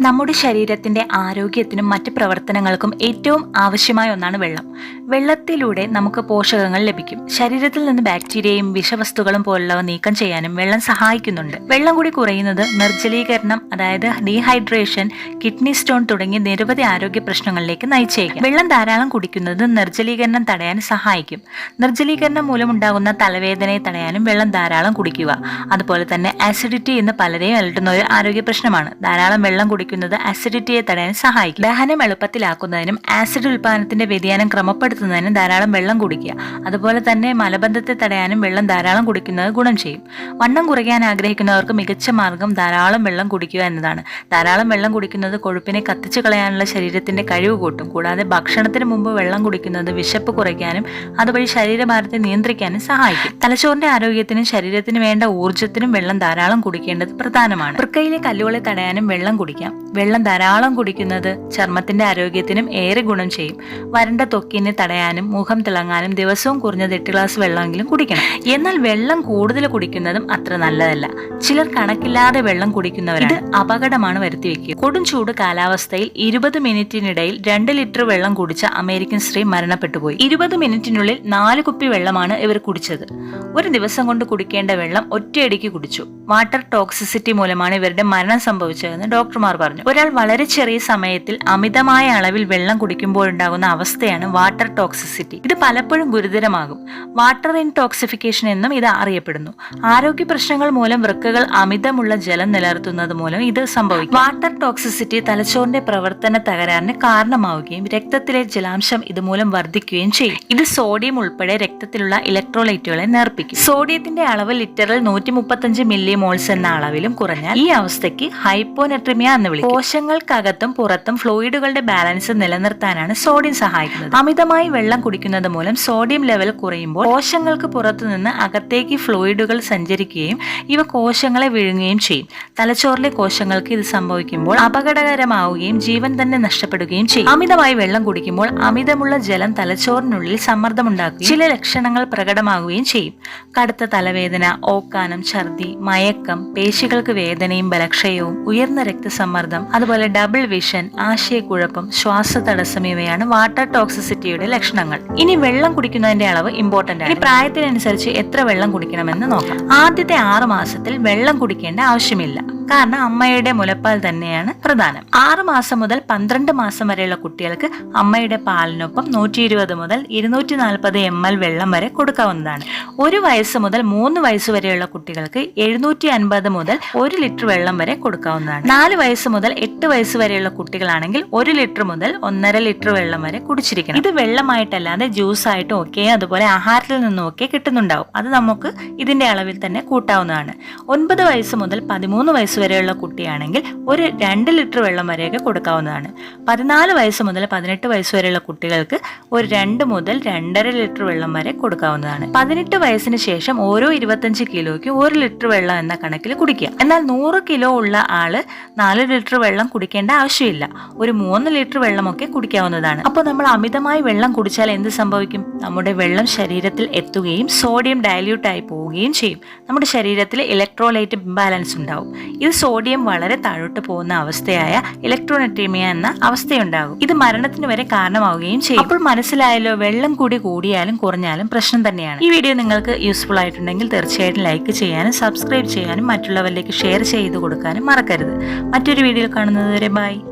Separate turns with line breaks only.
നമ്മുടെ ശരീരത്തിന്റെ ആരോഗ്യത്തിനും മറ്റ് പ്രവർത്തനങ്ങൾക്കും ഏറ്റവും ആവശ്യമായ ഒന്നാണ് വെള്ളം. വെള്ളത്തിലൂടെ നമുക്ക് പോഷകങ്ങൾ ലഭിക്കും. ശരീരത്തിൽ നിന്ന് ബാക്ടീരിയയും വിഷവസ്തുക്കളും പോലുള്ളവ നീക്കം ചെയ്യാനും വെള്ളം സഹായിക്കുന്നുണ്ട്. വെള്ളം കൂടി കുറയുന്നത് നിർജലീകരണം അതായത് ഡീഹൈഡ്രേഷൻ കിഡ്നി സ്റ്റോൺ തുടങ്ങിയ നിരവധി ആരോഗ്യ പ്രശ്നങ്ങളിലേക്ക് നയിച്ചേക്കാം. വെള്ളം ധാരാളം കുടിക്കുന്നത് നിർജലീകരണം തടയാൻ സഹായിക്കും. നിർജലീകരണം മൂലമുണ്ടാകുന്ന തലവേദനയെ തടയാനും വെള്ളം ധാരാളം കുടിക്കുക. അതുപോലെ തന്നെ ആസിഡിറ്റി എന്ന് പലരെയും അലട്ടുന്ന ഒരു ആരോഗ്യ പ്രശ്നമാണ്. ധാരാളം വെള്ളം കുടിക്കുന്നത് അസിഡിറ്റിയെ തടയാൻ സഹായിക്കും. ദഹനം എളുപ്പത്തിലാക്കുന്നതിനും ആസിഡ് ഉൽപാദനത്തിന്റെ വ്യതിയാനം ക്രമപ്പെടുത്തുന്നതിനും ധാരാളം വെള്ളം കുടിക്കുക. അതുപോലെ തന്നെ മലബന്ധത്തെ തടയാനും വെള്ളം ധാരാളം കുടിക്കുന്നത് ഗുണം ചെയ്യും. വണ്ണം കുറയ്ക്കാൻ ആഗ്രഹിക്കുന്നവർക്ക് മികച്ച മാർഗം ധാരാളം വെള്ളം കുടിക്കുക എന്നതാണ്. ധാരാളം വെള്ളം കുടിക്കുന്നത് കൊഴുപ്പിനെ കത്തിച്ചു കളയാനുള്ള ശരീരത്തിന്റെ കഴിവ് കൂട്ടും. കൂടാതെ ഭക്ഷണത്തിന് മുമ്പ് വെള്ളം കുടിക്കുന്നത് വിശപ്പ് കുറയ്ക്കാനും അതുവഴി ശരീരഭാരത്തെ നിയന്ത്രിക്കാനും സഹായിക്കും. തലച്ചോറിന്റെ ആരോഗ്യത്തിനും ശരീരത്തിന് വേണ്ട ഊർജത്തിനും വെള്ളം ധാരാളം കുടിക്കേണ്ടത് പ്രധാനമാണ്. വൃക്കയിലെ കല്ലുകളെ തടയാനും വെള്ളം കുടിക്കാം. വെള്ളം ധാരാളം കുടിക്കുന്നത് ചർമ്മത്തിന്റെ ആരോഗ്യത്തിനും ഏറെ ഗുണം ചെയ്യും. വരണ്ട ത്വക്കിനെ തടയാനും മുഖം തിളങ്ങാനും ദിവസവും കുറഞ്ഞത് എട്ട് ഗ്ലാസ് വെള്ളമെങ്കിലും കുടിക്കണം. എന്നാൽ വെള്ളം കൂടുതൽ കുടിക്കുന്നതും അത്ര നല്ലതല്ല. ചിലർ കണക്കില്ലാതെ വെള്ളം കുടിക്കുന്നവരാണ്. അപകടമാണ് വരുത്തി വെക്കുക കൊടും ചൂട് കാലാവസ്ഥയിൽ ഇരുപത് മിനിറ്റിനിടയിൽ രണ്ട് ലിറ്റർ വെള്ളം കുടിച്ച അമേരിക്കൻ സ്ത്രീ മരണപ്പെട്ടുപോയി. ഇരുപത് മിനിറ്റിനുള്ളിൽ നാല് കുപ്പി വെള്ളമാണ് ഇവർ കുടിച്ചത്. ഒരു ദിവസം കൊണ്ട് കുടിക്കേണ്ട വെള്ളം ഒറ്റയടിക്ക് കുടിച്ചു. വാട്ടർ ടോക്സിസിറ്റി മൂലമാണ് ഇവരുടെ മരണം സംഭവിച്ചതെന്ന് ഡോക്ടർമാർ പറഞ്ഞു. ഒരാൾ വളരെ ചെറിയ സമയത്തിൽ അമിതമായ അളവിൽ വെള്ളം കുടിക്കുമ്പോഴുണ്ടാകുന്ന അവസ്ഥയാണ് വാട്ടർ ടോക്സിസിറ്റി ഇത് പലപ്പോഴും ഗുരുതരമാകും. വാട്ടർ ഇൻടോക്സിഫിക്കേഷൻ എന്നും ഇത് അറിയപ്പെടുന്നു. ആരോഗ്യ പ്രശ്നങ്ങൾ മൂലം വൃക്കകൾ അമിതമുള്ള ജലം നിലനിർത്തുന്നത് മൂലം ഇത് സംഭവിക്കും. വാട്ടർ ടോക്സിസിറ്റി തലച്ചോറിന്റെ പ്രവർത്തന തകരാറിന് കാരണമാവുകയും രക്തത്തിലെ ജലാംശം ഇതുമൂലം വർദ്ധിക്കുകയും ചെയ്യും. ഇത് സോഡിയം ഉൾപ്പെടെ രക്തത്തിലുള്ള ഇലക്ട്രോലൈറ്റുകളെ നേർപ്പിക്കും. സോഡിയത്തിന്റെ അളവ് ലിറ്ററിൽ നൂറ്റി മുപ്പത്തഞ്ച് മില്ലി മോൾസ് എന്ന അളവിലും കുറഞ്ഞാൽ ഈ അവസ്ഥയ്ക്ക് ഹൈപ്പോനെട്രിമിയ എന്ന് വിളിക്കും. കോശങ്ങൾക്കകത്തും പുറത്തും ഫ്ലൂയിഡുകളുടെ ബാലൻസ് നിലനിർത്താനാണ് സോഡിയം സഹായിക്കുന്നത്. അമിതമായി വെള്ളം കുടിക്കുന്നത് മൂലം സോഡിയം ലെവൽ കുറയുമ്പോൾ കോശങ്ങൾക്ക് പുറത്തുനിന്ന് അകത്തേക്ക് ഫ്ലൂയിഡുകൾ സഞ്ചരിക്കുകയും ഇവ കോശങ്ങളെ വിഴുങ്ങുകയും ചെയ്യും. തലച്ചോറിലെ കോശങ്ങൾക്ക് ഇത് സംഭവിക്കുമ്പോൾ അപകടകരമാവുകയും ജീവൻ തന്നെ നഷ്ടപ്പെടുകയും ചെയ്യും. അമിതമായി വെള്ളം കുടിക്കുമ്പോൾ അമിതമുള്ള ജലം തലച്ചോറിനുള്ളിൽ സമ്മർദ്ദമുണ്ടാക്കുകയും ചില ലക്ഷണങ്ങൾ പ്രകടമാകുകയും ചെയ്യും. കടുത്ത തലവേദന ഓക്കാനം ഛർദി മയക്കം പേശികൾക്ക് വേദനയും ബലക്ഷയവും ഉയർന്ന രക്തസമ്മർദ്ദം അതുപോലെ ഡബിൾ വിഷൻ ആശയക്കുഴപ്പം ശ്വാസതടസ്സം ഇവയാണ് വാട്ടർ ടോക്സിസിറ്റിയുടെ ലക്ഷണങ്ങൾ. ഇനി വെള്ളം കുടിക്കുന്നതിന്റെ അളവ് ഇമ്പോർട്ടന്റ് ആണ്. ഇനി പ്രായത്തിനനുസരിച്ച് എത്ര വെള്ളം കുടിക്കണമെന്ന് നോക്കാം. ആദ്യത്തെ ആറു മാസത്തിൽ വെള്ളം കുടിക്കേണ്ട ആവശ്യമില്ല. കാരണം അമ്മയുടെ മുലപ്പാൽ തന്നെയാണ് പ്രധാനം. ആറ് മാസം മുതൽ പന്ത്രണ്ട് മാസം വരെയുള്ള കുട്ടികൾക്ക് അമ്മയുടെ പാലിനൊപ്പം നൂറ്റി ഇരുപത് മുതൽ ഇരുന്നൂറ്റി നാൽപ്പത് എം എൽ വെള്ളം വരെ കൊടുക്കാവുന്നതാണ്. ഒരു വയസ്സ് മുതൽ മൂന്ന് വയസ്സ് വരെയുള്ള കുട്ടികൾക്ക് എഴുന്നൂറ്റി അൻപത് മുതൽ ഒരു ലിറ്റർ വെള്ളം വരെ കൊടുക്കാവുന്നതാണ്. നാല് വയസ്സ് മുതൽ എട്ട് വയസ്സ് വരെയുള്ള കുട്ടികളാണെങ്കിൽ ഒരു ലിറ്റർ മുതൽ ഒന്നര ലിറ്റർ വെള്ളം വരെ കുടിച്ചിരിക്കണം. ഇത് വെള്ളമായിട്ടല്ലാതെ ജ്യൂസ് ആയിട്ടും ഒക്കെ അതുപോലെ ആഹാരത്തിൽ നിന്നും ഒക്കെ കിട്ടുന്നുണ്ടാവും. അത് നമുക്ക് ഇതിന്റെ അളവിൽ തന്നെ കൂട്ടാവുന്നതാണ്. ഒൻപത് വയസ്സ് മുതൽ പതിമൂന്ന് വയസ്സ് വരെയുള്ള കുട്ടിയാണെങ്കിൽ ഒരു രണ്ട് ലിറ്റർ വെള്ളം വരെയൊക്കെ കൊടുക്കാവുന്നതാണ്. പതിനാല് വയസ്സ് മുതൽ പതിനെട്ട് വയസ്സ് വരെയുള്ള കുട്ടികൾക്ക് ഒരു രണ്ട് മുതൽ രണ്ടര ലിറ്റർ വെള്ളം വരെ കൊടുക്കാവുന്നതാണ്. പതിനെട്ട് വയസ്സിന് ശേഷം ഓരോ ഇരുപത്തഞ്ച് കിലോയ്ക്ക് ഒരു ലിറ്റർ വെള്ളം എന്ന കണക്കിൽ കുടിക്കുക. എന്നാൽ നൂറ് കിലോ ഉള്ള ആൾ നാല് ലിറ്റർ വെള്ളം കുടിക്കേണ്ട ആവശ്യമില്ല. ഒരു മൂന്ന് ലിറ്റർ വെള്ളമൊക്കെ കുടിക്കാവുന്നതാണ്. അപ്പോൾ നമ്മൾ അമിതമായി വെള്ളം കുടിച്ചാൽ എന്ത് സംഭവിക്കും? നമ്മുടെ വെള്ളം ശരീരത്തിൽ എത്തുകയും സോഡിയം ഡയല്യൂട്ട് ആയി പോവുകയും ചെയ്യും. നമ്മുടെ ശരീരത്തിൽ ഇലക്ട്രോലൈറ്റ് ഇംബാലൻസ് ഉണ്ടാവും. ഇത് സോഡിയം വളരെ താഴോട്ട് പോകുന്ന അവസ്ഥയായ ഇലക്ട്രോനെട്രീമിയ എന്ന അവസ്ഥയുണ്ടാകും. ഇത് മരണത്തിന് വരെ കാരണമാവുകയും ചെയ്യും. അപ്പോൾ മനസ്സിലായല്ലോ വെള്ളം കൂടി കൂടിയാലും കുറഞ്ഞാലും പ്രശ്നം തന്നെയാണ്. ഈ വീഡിയോ നിങ്ങൾക്ക് യൂസ്ഫുൾ ആയിട്ടുണ്ടെങ്കിൽ തീർച്ചയായിട്ടും ലൈക്ക് ചെയ്യാനും സബ്സ്ക്രൈബ് ചെയ്യാനും മറ്റുള്ളവരിലേക്ക് ഷെയർ ചെയ്ത് കൊടുക്കാനും മറക്കരുത്. മറ്റൊരു വീഡിയോ കാണുന്നത് വരെ ബൈ.